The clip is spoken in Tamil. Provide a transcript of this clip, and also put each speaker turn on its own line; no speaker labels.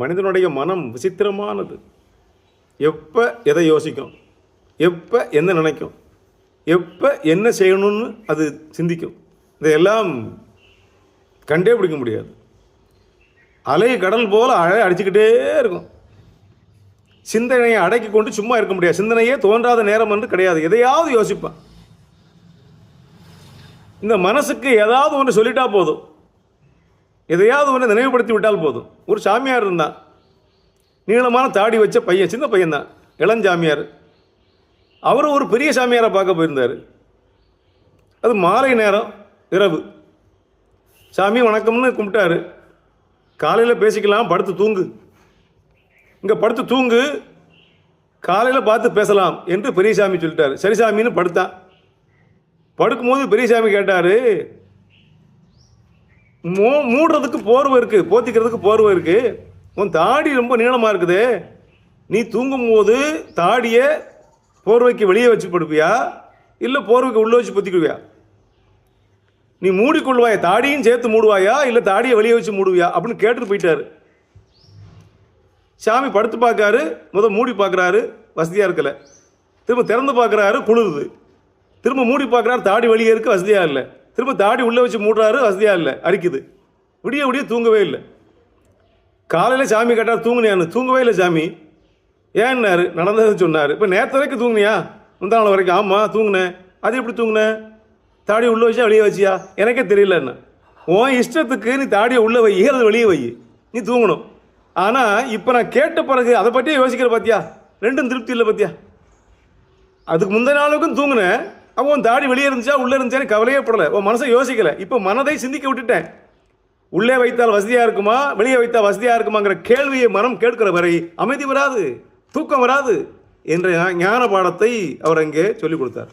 மனிதனுடைய மனம் விசித்திரமானது. எப்போ எதை யோசிக்கும்? எப்போ என்ன நினைக்கும்? எப்போ என்ன செய்யணும்னு அது சிந்திக்கும். இதையெல்லாம் கண்டே பிடிக்க முடியாது. அலை கடல் போல் அலை அடிச்சுக்கிட்டே இருக்கும். சிந்தனையை அடக்கி கொண்டு சும்மா இருக்க முடியாது. சிந்தனையே தோன்றாத நேரம் என்று கிடையாது. எதையாவது யோசிப்பான். இந்த மனசுக்கு ஏதாவது ஒன்று சொல்லிட்டா போதும். எதையாவது ஒன்று நினைவுபடுத்தி விட்டால் போதும். ஒரு சாமியார் இருந்தான். நீளமான தாடி வச்ச பையன் சின்ன பையன் தான் இளஞ்சாமியார் அவரும் ஒரு பெரிய சாமியாரை பார்க்க போயிருந்தார். அது மாலை நேரம் இரவு. சாமி வணக்கம்னு கும்பிட்டாரு. காலையில் பேசிக்கலாம் படுத்து தூங்கு. இங்கே படுத்து தூங்கு. காலையில் பார்த்து பேசலாம் என்று பெரியசாமி சொல்லிட்டார். சரி சாமின்னு படுத்தான். படுக்கும்போது பெரியசாமி கேட்டார் மூ மூடுறதுக்கு போர்வை இருக்குது போத்திக்கிறதுக்கு போர்வை இருக்குது உன் தாடி ரொம்ப நீளமாக இருக்குது. நீ தூங்கும்போது தாடியை போர்வைக்கு வெளியே வச்சு படுப்பியா? இல்லை போர்வைக்கு உள்ளே வச்சு பொத்திக்குவியா நீ மூடிக்கொள்வாயா? தாடியும் சேர்த்து மூடுவாயா? இல்லை தாடியை வெளியே வச்சு மூடுவியா? அப்படின்னு கேட்டுட்டு போயிட்டாரு. சாமி படுத்து பார்க்காரு முத மூடி பார்க்குறாரு வசதியாக இருக்கல. திரும்ப திறந்து பார்க்குறாரு குளிருது. திரும்ப மூடி பார்க்குறாரு தாடி வெளியே இருக்கு. வசதியாக இல்லை. திரும்ப தாடி உள்ளே வச்சு மூடுறாரு வசதியாக இல்லை அரிக்குது விடிய விடிய தூங்கவே இல்லை. காலையில் சாமி கேட்டார் தூங்கினியான்னு தூங்கவே இல்லை சாமி. ஏன்னாரு நடந்ததுன்னு சொன்னார். இப்போ நேற்று வரைக்கும் தூங்கினியா? முந்தா நாள் வரைக்கும். ஆமாம் தூங்கினேன் அது எப்படி தூங்கினேன் தாடி உள்ளே வச்சா வெளியே வச்சியா? எனக்கே தெரியலன்னு உன் இஷ்டத்துக்கு நீ தாடியை உள்ளே வை அது வெளியே வை. நீ தூங்கணும். ஆனால் இப்போ நான் கேட்ட பிறகு அதை பற்றியே யோசிக்கிற பார்த்தியா ரெண்டும் திருப்தி இல்லை பார்த்தியா அதுக்கு முந்தின நாளுக்கும் தூங்கினேன் அவன் உன் தாடி வெளியே இருந்துச்சா உள்ளே இருந்துச்சான்னு கவலையே படலை. உன் மனசை யோசிக்கலை. இப்போ மனதை சிந்திக்க விட்டுட்டேன். உள்ளே வைத்தால் வசதியாக இருக்குமா வெளியே வைத்தால் வசதியாக இருக்குமாங்கிற கேள்வியை மனம் கேட்கிற வரை அமைதி வராது தூக்கம் வராது என்ற ஞான பாடத்தை அவர் அங்கே சொல்லிக் கொடுத்தார்.